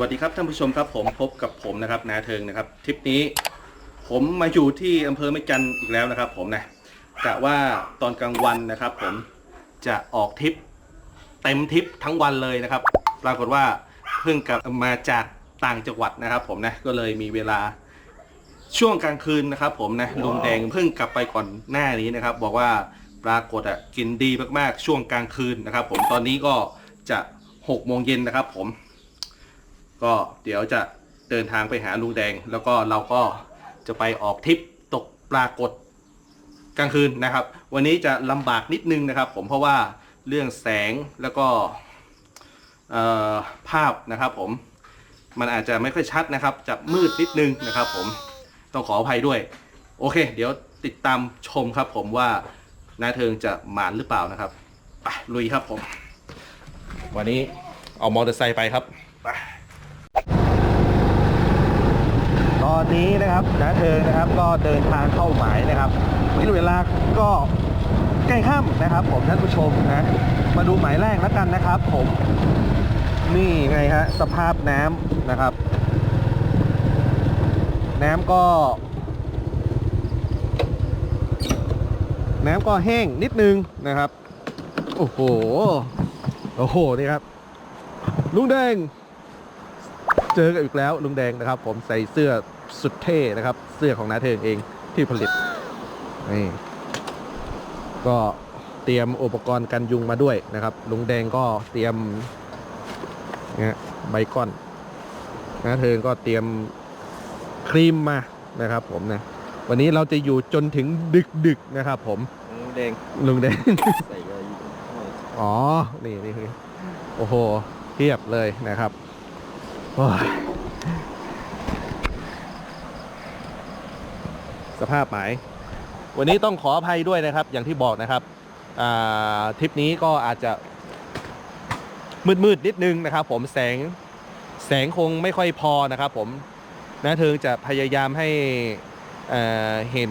วัสดีครับท่านผู้ชมครับผมพบกับผมนะครับนาเทิงนะครับทริปนี้ผมมาอยู่ที่อำเภอแม่จันทร์อีกแล้วนะครับ ผมนะกะว่าตอนกลางวันนะครับ ผมจะออกทริปเต็มทริปทั้งวันเลยนะครับ ปรากฏว่าเพิ่งกลับมาจากต่างจังหวัดนะครับ ผมนะก็เลยมีเวลาช่วงกลางคืนนะครับ ผมนะลุงแดงเพิ่งกลับไปก่อนหน้านี้นะครับ บอกว่าปรากฏอะกินดีมากๆช่วงกลางคืนนะครับ ผมตอนนี้ก็จะหกโมงเย็นนะครับ ผม ก็เดี๋ยวจะเดินทางไปหาลุงแดง แล้วก็เราก็จะไปออกทริปตกปรากฏกลางคืนนะครับ วันนี้จะลำบากนิดนึงนะครับ ผมเพราะว่าเรื่องแสงแล้วก็ภาพนะครับ ผมมันอาจจะไม่ค่อยชัดนะครับ จะมืดนิดนึงนะครับ ผมต้องขออภัยด้วย โอเค เดี๋ยวติดตามชมครับ ผมว่านาเทิงจะหมานหรือเปล่านะครับไปลุยครับผม วันนี้เอามอเตอร์ไซค์ไปครับไป ตอนนี้นะครับนะเธอนะครับก็เดินทางเข้าหมายนะครับนี่เวลาก็ใกล้ค่ำนะครับ ผมท่านผู้ชมนะมาดูหมายแรกแล้วกันนะครับ ผมนี่ไงฮะสภาพน้ำนะครับ น้ำก็ น้ำก็แห้งนิดนึงนะครับ โอ้โห โอ้โห นี่ครับ ลุงแดง เจอกันอีกแล้วลุงแดงนะครับ ผมใส่เสื้อ สุดเท่นะครับ เสื้อของนาเทิงเองที่ผลิตนี่ก็เตรียมอุปกรณ์กันยุงมาด้วยนะครับ ลุงแดงก็เตรียมเนี่ยใบก้อนนาเทิงก็เตรียมครีมมานะครับ ผมนะ วันนี้เราจะอยู่จนถึงดึกดึกๆนะครับ ผมแดงลุงแดงใส่เลยอ๋อ นี่นี่นี่โอ้โหเทียบเลยนะครับโอ้ย สภาพหมาย วันนี้ต้องขออภัยด้วยนะครับ อย่างที่บอกนะครับทริปนี้ก็อาจจะมืดๆนิดนึงนะครับ ผมแสงแสงคงไม่ค่อยพอนะครับ ผมนะเทิงจะพยายามให้เอ่อเห็น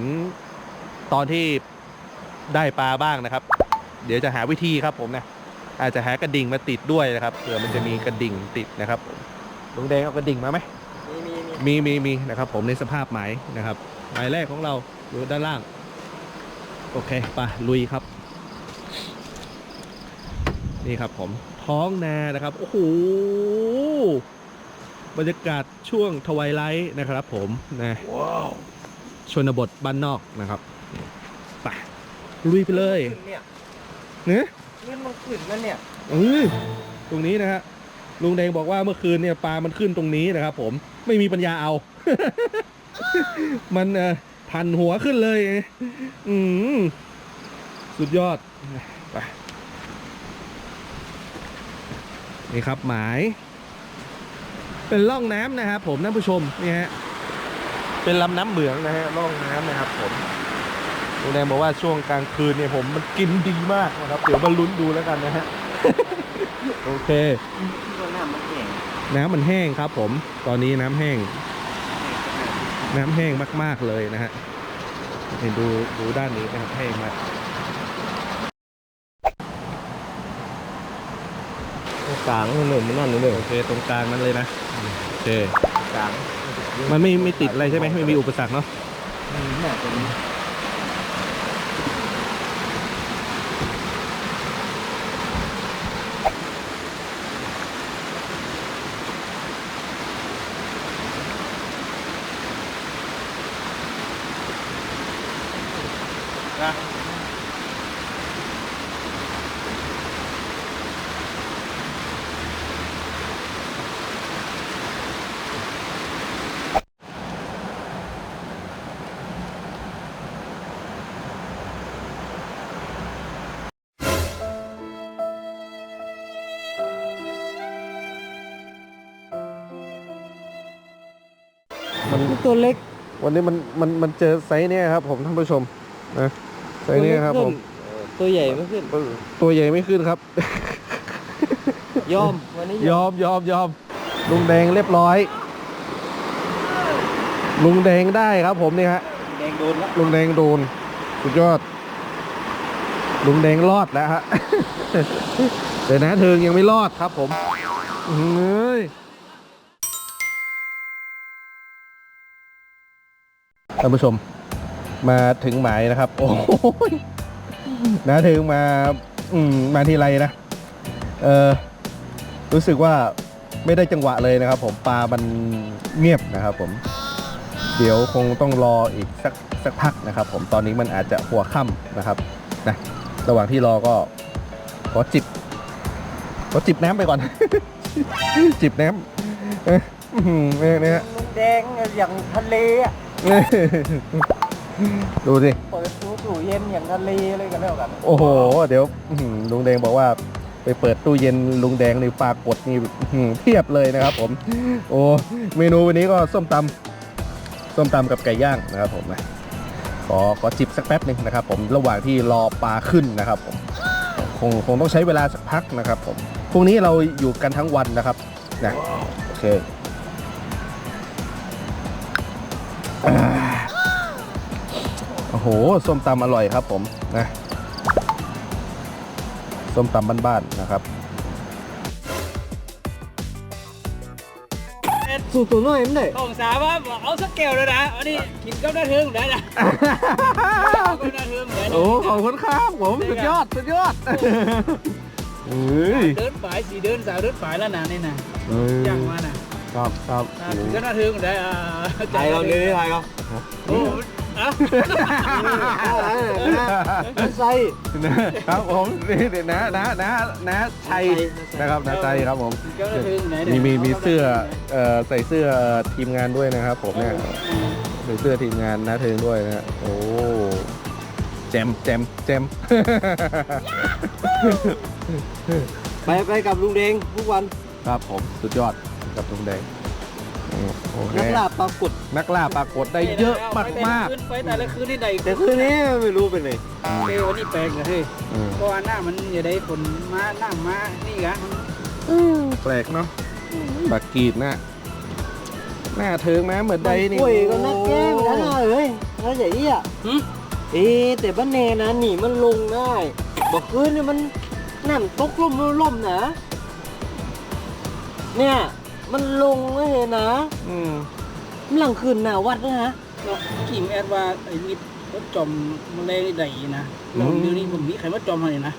ตอนที่ได้ปลาบ้างนะครับ เดี๋ยวจะหาวิธีครับผมนะอาจจะหากระดิ่งมาติดด้วยนะครับเผื่อมันจะมีกระดิ่งติดนะครับผมลุงแดงเอากระดิ่งมาไหม มีมีมีมีมีมีนะครับ ผมในสภาพหมายนะครับหมายแรกของเราอยู่ด้านล่าง โอเคไปลุยครับ นี่ครับผมท้องนานะครับ โอ้โหบรรยากาศช่วงทวายไลท์นะครับ ผมนะว้าวชนบทบ้านนอกนะครับไปลุยไปเลยเนี่ยเนะนี่มันขึ้นนั่นเนี่ยเออตรงนี้นะฮะ ลุงแดงบอกว่าเมื่อคืนเนี่ยปลามันขึ้นตรงนี้นะครับ ผมไม่มีปัญญาเอา มันเอ่อพันหัวขึ้นเลย อืมสุดยอดไปนี่ครับหมาย เป็นร่องน้ำนะครับ ผมท่านผู้ชมนี่ฮะเป็นลำน้ำเหมืองนะฮะร่องน้ำนะครับ ผมลุงแดงบอกว่าช่วงกลางคืนเนี่ยผมมันกินดีมากนะครับ เดี๋ยวมาลุ้นดูแล้วกันนะฮะ โอเค น้ำมันแห้งครับ ผม ตอนนี้น้ำแห้ง น้ำแห้งมาก ๆเลยนะฮะเห็นดูดูด้านนี้นะครับแห้งมากกลางมันเหมือนมันนั่นเลยโอเค ตรงกลางนั้นเลยนะโอเคกลาง มันไม่ไม่ติดอะไรใช่ไหมไม่มีอุปสรรคเนาะน่าจะมีนะ ตัวเล็กวันนี้มันมันมันเจอไซส์เนี้ยครับ ผมท่านผู้ชมนะไซส์เนี้ยครับผมตัวใหญ่ไม่ขึ้น ตัวใหญ่ไม่ขึ้นครับ ยอมวันนี้ยอมยอมยอมลุงแดงเรียบร้อย ลุงแดงได้ครับผมนี่ฮะแดงโดนแล้วลุงแดงโดนสุดยอด ลุงแดงรอดแล้วฮะแต่นะเทิงยังไม่รอดครับผมเฮ้ย ท่านผู้ชมมาถึงหมายนะครับ โอ้ยนะถึงมาอืมมาทีไรนะเออรู้สึกว่าไม่ได้จังหวะเลยนะครับ ผมปลามันเงียบนะครับ ผม เดี๋ยวคงต้องรออีกสักสักพักนะครับ ผมตอนนี้มันอาจจะหัวค่ำนะครับนะระหว่างที่รอก็ขอจิบขอจิบน้ำไปก่อน จิบน้ำเออเนี่ยเนี่ยลุงแดงอย่างทะเลอะ ดูสิ เปิดตู้ตู้เย็นอย่างทะเลเลยกันแล้วกันโอ้โห เดี๋ยวอื้อหือลุงแดงบอกว่าไปเปิดตู้เย็นลุงแดงในปลากดนี่อื้อหือเพียบเลยนะครับผม โอ้เมนูวันนี้ก็ส้มตำส้มตำกับไก่ย่างนะครับผมนะขอขอจิบสักแป๊บหนึ่งนะครับ ผมระหว่างที่รอปลาขึ้นนะครับผมคงคงต้องใช้เวลาสักพักนะครับผมพรุ่งนี้เราอยู่กันทั้งวันนะครับนะโอเค โอ้โห ส้มตำอร่อยครับผมนะ ส้มตำบ้านๆนะครับสูตรตัวน้อยมันได้ของสาว่าบอกเอาสักแก้วเลยนะอันนี้กินก็น่าทึ่งได้นะก็น่าทึ่งได้นะโอ้ขอบคุณครับผมสุดยอดสุดยอดเฮ้ยเดินฝ่ายสีเดินสาวเดินฝ่ายแล้วนะนี่นะย่างมาน่ะ ครับครับอ่ากินก็น่าทึ่งได้อ่าถ่ายเราเลยถ่ายเราโอ้อะใส่ครับผมนี่เดี๋ยวนะนะนะนะชัยนะครับนะชัยครับผมกินก็น่าทึ่งไหนมีมีมีเสื้อเอ่อใส่เสื้อทีมงานด้วยนะครับ ผมเนี่ยใส่เสื้อทีมงานนะเทิงด้วยนะฮะโอ้แจมแจมแจมไปไปกับลุงแดงทุกวันครับผมสุดยอด กับลุงแดงอืมโอเคนักล่าปรากฏนักล่าปรากฏได้เยอะมากมากขึ้นไปแต่ละคืนนี่ได้แต่คืนนี้ไม่รู้เป็นไงเอ้วันนี้แปลกเลยเฮ้ยๆอืมเพราะว่าหน้ามันอย่าได้ฝนมาหน้ามานี่กะแปลกเนาะบักกีดนะหน้าเทิงแม้เหมือนใดนี่โอ้ยก็นักแก้มนะเอ้ยน่าใหญ่อะหึเอ๊ะแต่บ้านเนนะหนีมันลงได้บอกคืนนี่มันนั่นตกลมล่มๆนะเนี่ย มันลงไม่เห็นนะอืมมันหลังคืนหนาวัดนะฮะเนาะขีมแอดว่าไอ้มิดรถจอมแมลงนี่ได้นะลองเดี๋ยวนี้ผมมีใครมาจอมให้นะ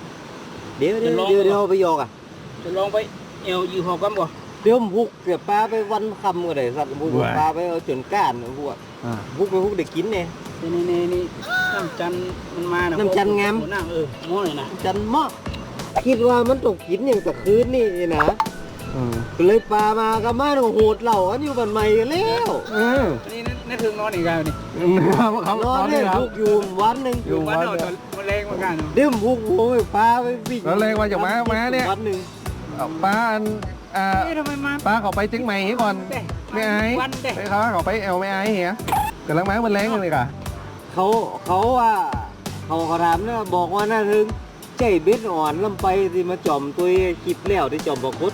เดี๋ยวเดี๋ยวจะลองเดี๋ยวเดี๋ยวเอาไปยอกอะ จะลองไปเอวยือหอกกันบ่เดี๋ยวผมพุกเก็บปลาไปวันคำก็ได้สัตว์พุกปลาไปเอาจนก้านพวกอ่าพุกไปพุกได้กินเนี่ยนี่นี่นี่นี่น้ำจันทร์มันมานะน้ำจันทร์งามโอ้น้ำเออโม่เลยนะจันเหมาะคิดว่ามันต้องกินอย่างตะคืนนี่นะ อืมก็เลยปลามาก็มาโหดเหล่าอันอยู่บันใหม่กันแล้วเอออันนี้นั่นถึงนอนอีกแล้วนี่ครับครับนอนตอนเล่นี้นครับพุกอยู่วันหนึ่งอยู่ วันวัดเดียวแมลงเหมือนกันเนาะเดี๋ยวผมพุกโอ้ยปลาไปวิ่งแล้วแรงมาจากม้าม้าเนี่ย วันหนึ่งเอาป้าอันอ่าเอ๊ะทำไมมา ป้าเขาไปเชียงใหม่ให้ก่อนเด้ไม่ไอ้วันเด้ ไปเขาเขาไปเอลไม่ไอ้เหี้ยกำลังมามันแรงกันเลยค่ะเขาเขาว่าเขาเขาถามนะบอกว่าน่าถึงใจเบ็ดอ่อนลำไปที่มาจอมตัวคิดแล้วที่จอมบอกคุด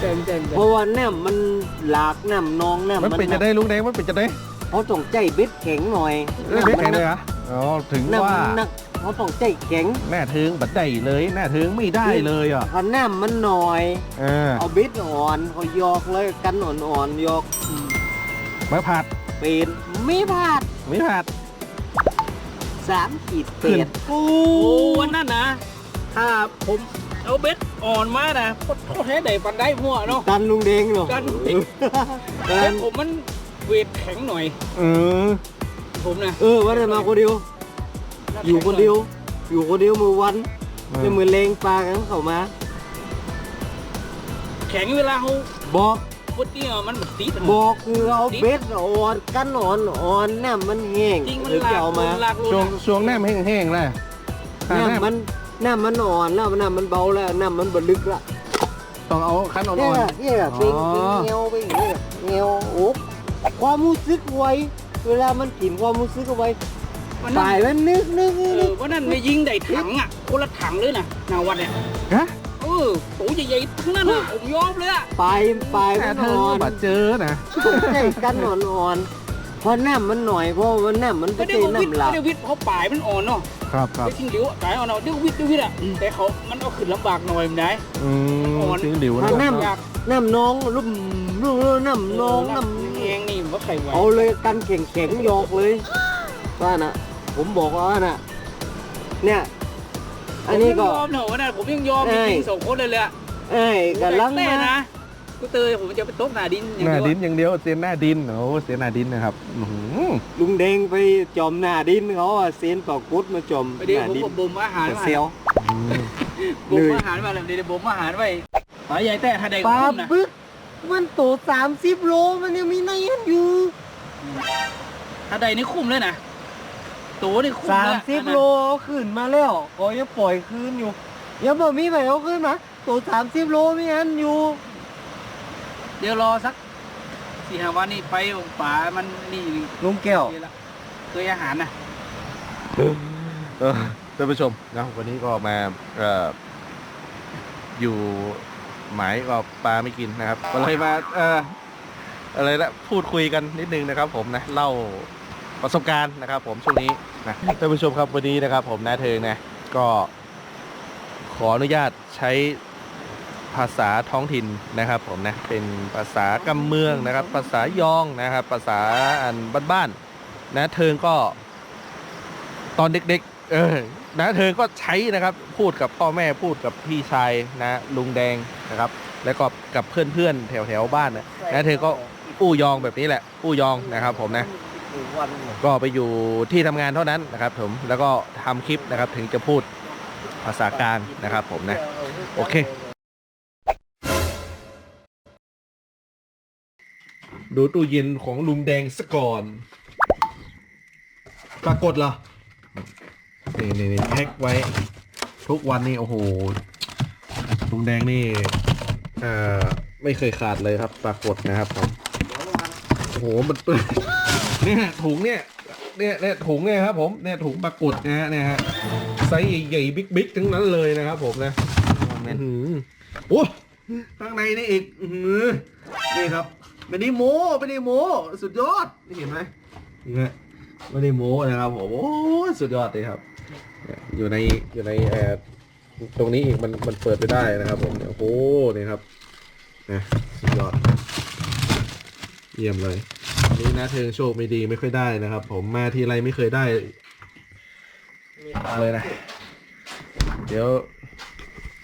เต็มเต็มเพราะว่าน้ำมันหลากน้ำนองน้ำมันเป็นจะได้ลุงแดงมันเป็นจะได้เขาต้องใจเบ็ดแข็งหน่อยเอ้ยเบ็ดแข็งเลยเหรออ๋อถึงน้ำว่ามันหนักเขาต้องใจแข็งแน่ถึงบัดได้เลยแน่ถึงไม่ได้เลยอะถ้าน้ำมันหน่อยเออเอาเบ็ดอ่อนเขายอกเลยกันอ่อนๆยอกมาผัดเป็นไม่พลาดไม่ผัดสามขีดขึ้เป็นดโอ้วันนั้นนะถ้าผมเอาเบ็ด อ่อนมานะโคตรโคตรแท้ได้ปันได้หัวเนาะตันลุงเดงเหรอกันเอเบ็อดผมมันเวทแข็งหน่อย เออ ผมนะเออวันนั้นมาคนเดียว อยู่คนเดียว อยู่คนเดียวมือวันจะมือเลงปลากันเข้ามา แข็งเวลาเขาบอกพุดเนี่ยมันแบบติดบอกคือเอาเบ็ดอ่อนกันอ่อนอ่อนน้ำมันแห้งจริงมันหรือลาจะกเอามาลากลูช่วงกช่วงแนมแห้งๆเลยถ้าแนมน้ำมัน น้ำมันอ่อนแล้วน้ำมันเบาแล้วน้ำมันบลึกละต้องเอาคั้นอ่เนี่ยอนเนี่ยเป็นอ๋อเป็นเงียวไปอย่างเงี้ยเงียวโอ้ความรู้สึกไวเวลามันกินความรู้สึกเอาไว้วันตานั้นยมันนึกนึกนึกเอนึอกวันนั้นไม่ยิงได้ถังอะคนละถังเลยนะนาวัดเนี่ยๆฮะเออตัวใหญ่ๆทั้งนั้นอะผมยอมเลยอะปลายปลายแน่มันเทิงอ่อนบัดเจอนะใช่กันอ่อนอ่อนเพราะน้ำมันหน่อยเพราะว่าน้ำมันไปไม่ได้เตะว่าวิทย์น้ำหลัไม่บได้วิทย์เพราะปลายมันอ่อนเนาะ ครับครับ ไอ้ทิ้งเหลวปลายอ่อนเนาะเดี๋ยววิทย์เดี๋ยววิทย์อะแต่เขามันเอาขึ้นลำบากหน่อยมันได้ อืมอ่อนถึงดิวถ้านะน้อยากำน้ำน้องลุ่มลุ่มน้ำน้องน้แหงนี่ว่าใครไหวเอาเลยกันแข็งแข็งๆโยกเลยว่าน่ะ ผมบอกว่าน่ะ เนี่ย อันนี้ก็ ผมยังยอมเหนอะนะผมยังยอมเอ้ยจริงๆสองคนเลยเลยอะเอ้ยกันลังแน่มานะ กูเตยผมจะไปตกหนาดินอย่งหน้าเดียวดินอย่างเดียวเสียนหน้าดินโอ้เสียนหน้าดินนะครับอื้อหือ ลุงแดงไปจอมหน้าดินเขาอะเซนปอกกุดมาจอมไปเดี๋ยวหน้าผมดินก็บ่มอาหารแต่มาเซล บ่มอาหารมาแล้วเดี๋ยวบ่มอาหารไว้ปลาใหญ่แต่ถ้าได้ปลาคุ้มนะบึกมันโตสามสิบโลมันยังมีในนั้นอยู่ถ้าได้นี่คุ้มเลยนะตัวนี่คุ้มสามเลยสิบโลเอาขึ้นมาแล้วก็ยังปล่อยคืนอยู่ยังบ่มีใครเอาขึ้นมาโตสามสิบโลมีอันอยู่ เดี๋ยวรอสักสี่ห้าวันนี้ไปป่ามันนี่ลุงแก้วนี่ละเคยอาหารนะเออท่านผู้ชมนะวันนี้ก็มาเอ่ออยู่หมายก็ปลาไม่กินนะครับก็เลยมาเอ่ออะไรละพูดคุยกันนิดนึงนะครับ ผมนะเล่าประสบการณ์นะครับ ผมช่วงนี้นะท่านผู้ชมครับวันนี้นะครับ ผมนะเธอนะก็ขออนุญาตใช้ ภาษาท้องถิ่นนะครับผมนะเป็นภาษากำเมืองนะครับ ภาษายองนะครับ ภาษาอันบ้านๆนะเธอก็ตอนเด็กๆเออนะเธอก็ใช้นะครับพูดกับพ่อแม่พูดกับพี่ชายนะลุงแดงนะครับ แล้วก็กับเพื่อนๆแถวๆบ้านนะนะเธอก็อู้ยองแบบนี้แหละอู้ยองนะครับ ผมนะก็ไปอยู่ที่ทำงานเท่านั้นนะครับ ผมแล้วก็ทำคลิปนะครับถึงจะพูดภาษากลางนะครับ ผมนะโอเค ดูตู้เย็นของลุงแดงสก่อน ปรากฏเหรอนี่นี่นี่แพ็คไว้ ทุกวันนี่โอ้โหลุงแดงนี่เอ่อไม่เคยขาดเลยครับ ปรากฏนะครับผมโอ้โหมันเปื้อนเนี่ยถุงเนี่ยเนี่ยเนี่ยถุงเนี่ยครับผมเนี่ยถุงปรากฏนะฮะเนี่ยฮะไซส์ใหญ่ๆบิ๊กๆทั้งนั้นเลยนะครับผมนะโอ้ข้างในนี่อีกนี่ครับ ไม่ได้โม้ไม่ได้โม้สุดยอดนี่เห็นไหมนี่ฮะไม่ได้โม้นะครับผมโอ้สุดยอดเลยครับ อยู่ในอยู่ในแอร์ตรงนี้อีกมันมันเปิดไปได้นะครับผมโอ้โหนี่ครับนะสุดยอด เยี่ยมเลยนี่นะเธอโชคไม่ดีไม่ค่อยได้นะครับ ผมมาทีไรไม่เคยได้เลยนะ เดี๋ยว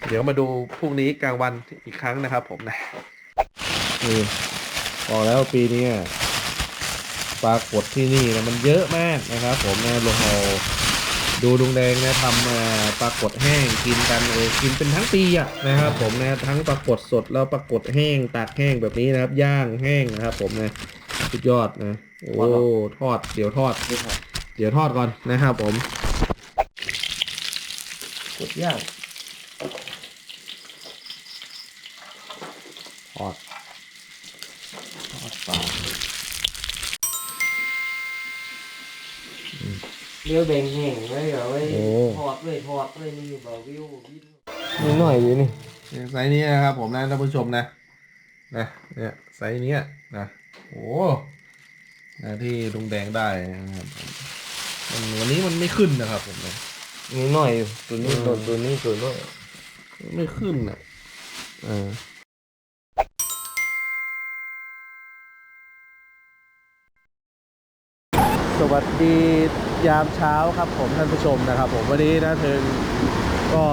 เดี๋ยวมาดูพรุ่งนี้กลางวันอีกครั้งนะครับผมนะนี่ บอกแล้วปีนี้ปลากดที่นี่นะมันเยอะมากนะครับผมนะลงเอาดูลุงแดงนะทำมาปลากดแห้งกินกันเออกินเป็นทั้งปีอะนะครับ ผมนะทั้งปลากดสดแล้วปลากดแห้งตากแห้งแบบนี้นะครับ ย่างแห้งนะครับ ผมนะสุดยอดนะโอ้ทอดเดี๋ยวทอด เดี๋ยวทอดก่อนนะครับผมกดย่างทอด ปลาเลี้ยวแบ่งแห้งไว้เอาไว้โอ้ทอดไว้ทอดไว้นี่บ่วิววินนี่หน่อยอยู่นี่เนี่ยไซส์นี้นะครับผมนะท่านผู้ชมนะนะเนี่ยไซส์เนี้ยนะโอ้นะที่ลุงแดงได้นะครับผมมันวันนี้มันไม่ขึ้นนะครับผมนะนี่หน่อยอยู่ตัวนี้เออตัวตัวนี้ตัวน้อยไม่ขึ้นอะเออ สวัสดียามเช้าครับผมท่านผู้ชมนะครับ ผมวันนี้นะเทิงก็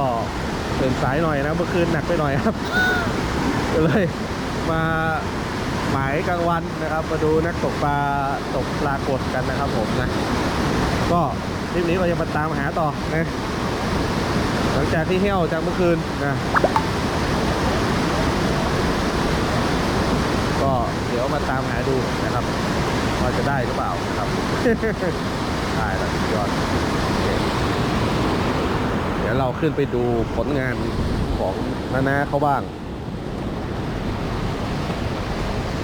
ตื่นสายหน่อยนะเมื่อคืนหนักไปหน่อยครับก็เลยมาหมายกลางวันนะครับ มาดูนักตกปลาตกปลากดกันนะครับ ผมนะ ก็คลิปนี้เราจะมาตามหาต่อนะหลังจากที่เหี้ยวจากเมื่อคืนนะก็เดี๋ยวมาตามหาดูนะครับ ว่าจะได้หรือเปล่านะครับได้แล้วสุดยอดโอเคเดี๋ยวเราขึ้นไปดูผลงานของนานาเขาบ้าง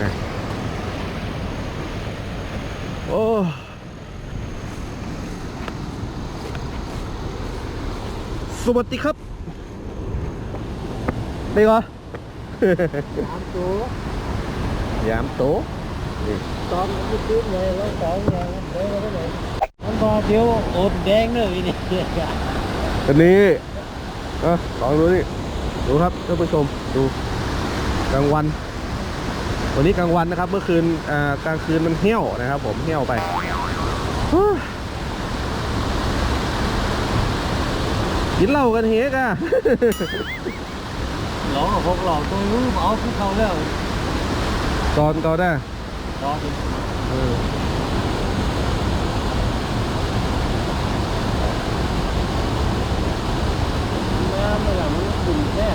นะโอ้สวัสดีครับได้เหรอสามตัวยามโตะนี่ตอนมันขึ้นเลยแล้วสองอย่างเดี๋ยวเราก็ไหนมันพอเดี๋ยวโอดแดงเลยนี่อันนี้เอะลองดูนี่ดูครับท่านผู้ชมดูกลางวันกวันนี้กลางวันนะครับ เมื่อคืนอ่ากลางคืนมันเหี้ยวนะครับ ผมเหี้ยวไปฮู้กินเหล้ากันเฮกอะร้องกับพวกหลอกตัวรู้เอาที่เขาแล้วตอนตอนได้ รอดิเออน้ำอะไรมันขุ่นแค่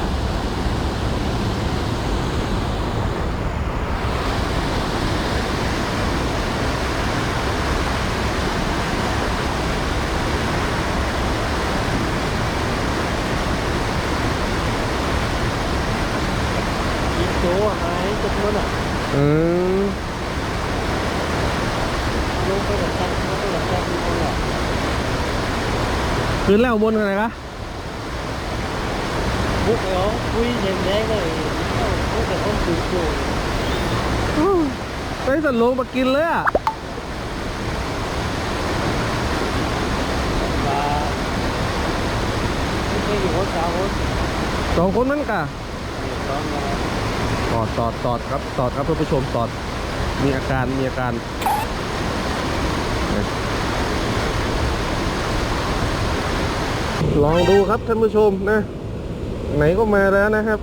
กินโจ้หายจนมันอะ เออ ลงไปกับแท็กลงไปกับแท็กนี่คนละ คืนแล้วบนอะไรคะบุกเหรอคุยแดงๆเลยเข้าพวกแต่คนตื่นโจ้ไปสันลงมากินเลยอะมาไม่ใช่อยู่คนสาวคนสองคนนั่นกะเดือดร้อนมาตอดตอดตอดครับตอดครับท่านผู้ชมตอดมีอาการมีอาการ ลองดูครับท่านผู้ชมนะ ไหนก็มาแล้วนะครับ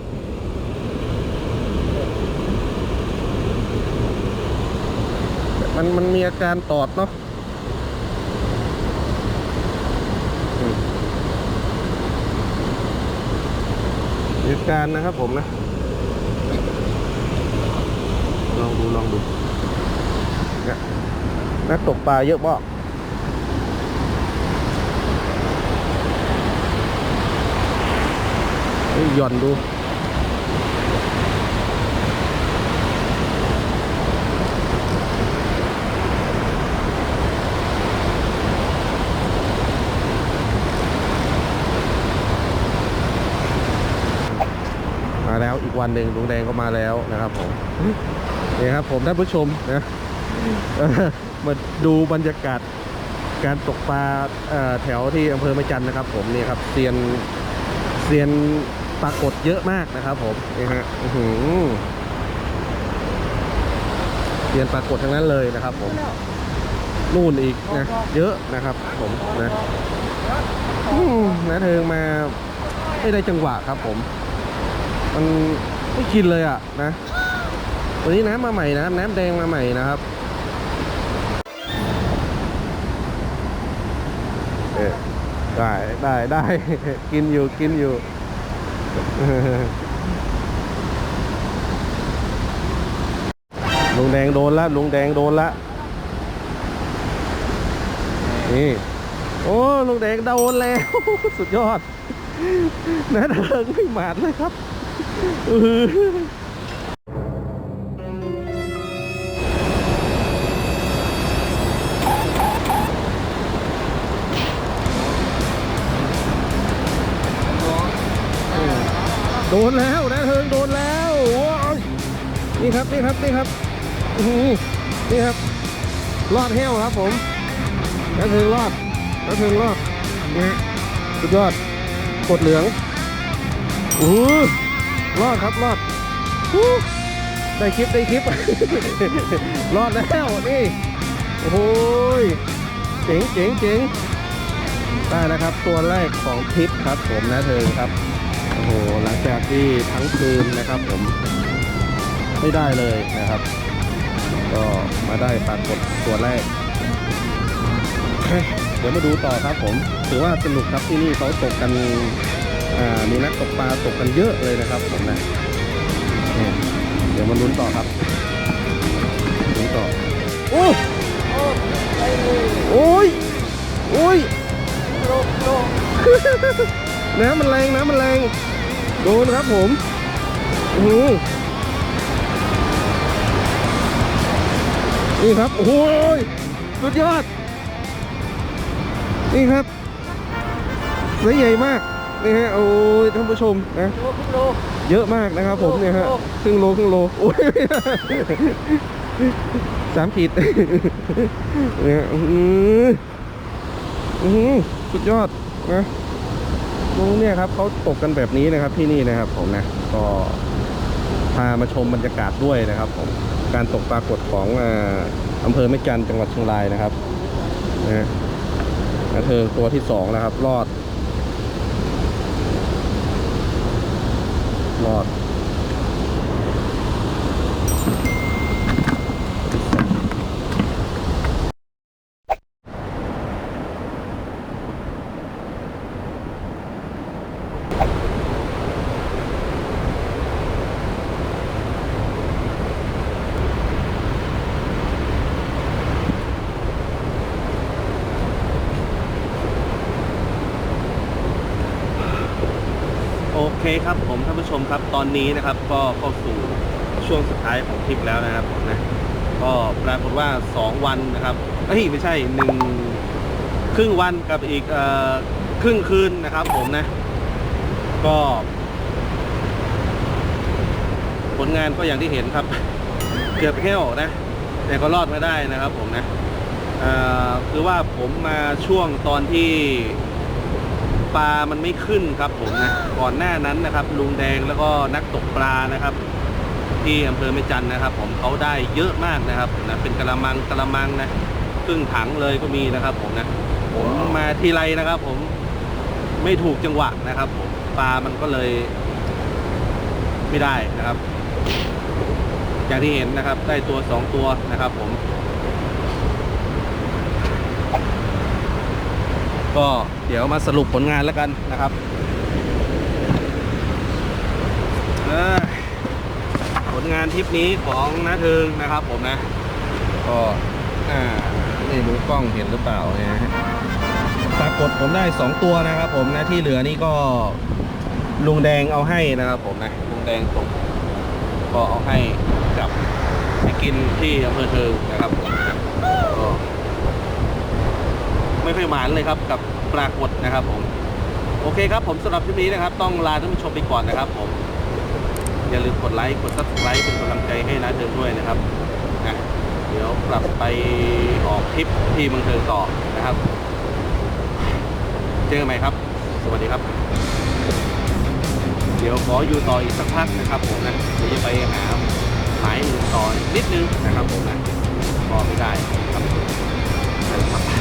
มันมันมีอาการตอดเนาะมีอาการนะครับผมนะ ลองดูลองดูนักตกปลาเยอะบ่เฮ้ย หย่อนดูมาแล้วอีกวันหนึ่งลุงแดงก็มาแล้วนะครับผมนี่ครับผมท่านผู้ชมนะเอ่อมาดูบรรยากาศการตกปลาเอ่อแถวที่อำเภอแม่จันทร์นะครับ ผมนี่ครับเซียนเซียน ปรากฏเยอะมากนะครับผมนี่ฮะอื้อหือเซียนปรากฏทั้งนั้นเลยนะครับผมนู่นอีกนะ เยอะนะครับ ผมนะอืมนะเธอมาไม่ได้จังหวะครับผม มันไม่กินเลยอะนะวันนี้น้ำมาใหม่นะครับน้ำแดงมาใหม่นะครับเออได้ได้ได้กินอยู่กินอยู่ ลุงแดงโดนละลุงแดงโดนละนี่โอ้ลุงแดงโดนแล้ว สุดยอดนะเดิงไม่หมาดเลยครับ โดนแล้วนะเทิงโดนแล้วว้าวนี่ครับนี่ครับนี่ครับนี่ครับรอดแห้วครับผมนะเทิงรอดนะเทิงรอดนี่ฮะสุดยอดกดเหลืองโอ้รอดครับรอดได้คลิปได้คลิป รอดแล้วนี่โอ้โหยเจ๋งเจ๋งเจ๋งได้แล้วครับตัวแรกของทิปครับผมนะเทิงครับ โอ้โหหลังจากที่ทั้งคืนนะครับผมไม่ได้เลยนะครับ ก็มาได้ปรากฏตัวแรก เดี๋ยวมาดูต่อครับผมถือว่าสนุกครับที่นี่เขาตกกันมีนักตกปลาตกกันเยอะเลยนะครับผมนะเดี๋ยวมาลุ้นต่อครับลุ้นต่อโอ้โอ้ยโอ้ยโลโล น้ำมันแรงน้ำมันแรงโดนครับผมโอ้โหนี่ครับ โอ้โหสุดยอด นี่ครับไซส์ใหญ่มากนี่ฮะโอ้ยท่านผู้ชมนะโลกโลกเยอะมากนะครับผมเนี่ยฮะครึ่งโลครึ่งโลโอ้ยสามขีดเนี่ยอื้อหืออื้อหือสุดยอดนะตรง เนี่ยครับเขาตกกันแบบนี้นะครับที่นี่นะครับผมนะก็พามาชมบรรยากาศด้วยนะครับผมการตกปลากดของอ่าอำเภอแม่จันจังหวัดเชียงรายนะครับนะฮะเทิงตัวที่สองนะครับ รอด รอด โอเคครับผมท่านผู้ชมครับตอ นนี้นะครับ ก็เข้าสู่ช่วงสุดท้ายของคลิปแล้วนะครับผมนะก็ปรากฏว่า 2 วันนะครับเอ้ยไม่ใช่หนึ่งครึ่งวันกับอีกอครึ่งคืนนะครับ ผมนะ ก็ ผลงานก็อย่างที่เห็นครับ เกือบแห้วนะ แต่ก็รอดมาได้นะครับ ผมนะคือว่าผมมาช่วงตอนที่ ปลามันไม่ขึ้นครับผมนะก่อนหน้านั้นนะครับ ลุงแดงแล้วก็นักตกปลานะครับ ที่อำเภอแม่จันนะครับ ผมเขาได้เยอะมากนะครับนะเป็นกระมังกระมังนะครึ่งถังเลยก็มีนะครับ ผมนะผมมาทีไรนะครับ ผมไม่ถูกจังหวะนะครับ ผมปลามันก็เลย ไม่ได้นะครับ อย่างที่เห็นนะครับ ได้ตัวสองตัวนะครับ ผม ก็เดี๋ยวมาสรุปผลงานแล้วกันนะครับผลงานทริปนี้ของนาเทิงนะครับผมนะ ก็อ่านี่ดูกล้องเห็นหรือเปล่านี่ยฮะปรากฏผมได้สองตัวนะครับผมนะที่เหลือนี่ก็ลุงแดงเอาให้นะครับผมนะลุงแดงตกก็เอาให้กับไปกินที่อำเภอเทิงนะครับผมก็ ไม่ค่อยหมานเลยครับกับปรากฏนะครับผมโอเคครับผมสำหรับคลิปนี้นะครับ ต้องลาท่านผู้ชมไปก่อนนะครับผมอย่าลืมกดไลค์กด subscribe เป็นกำลังใจให้นะเทิงด้วยนะครับนะเดี๋ยวกลับไปออกทริปที่เมืองเทิงต่อนะครับ เจอกันใหม่ครับ สวัสดีครับ เดี๋ยวขออยู่ต่ออีกสักพักนะครับผมนะเดี๋ยวจะไปหาหมายอื่นต่อนิดนึงนะครับผมนะพอไม่ได้ครับ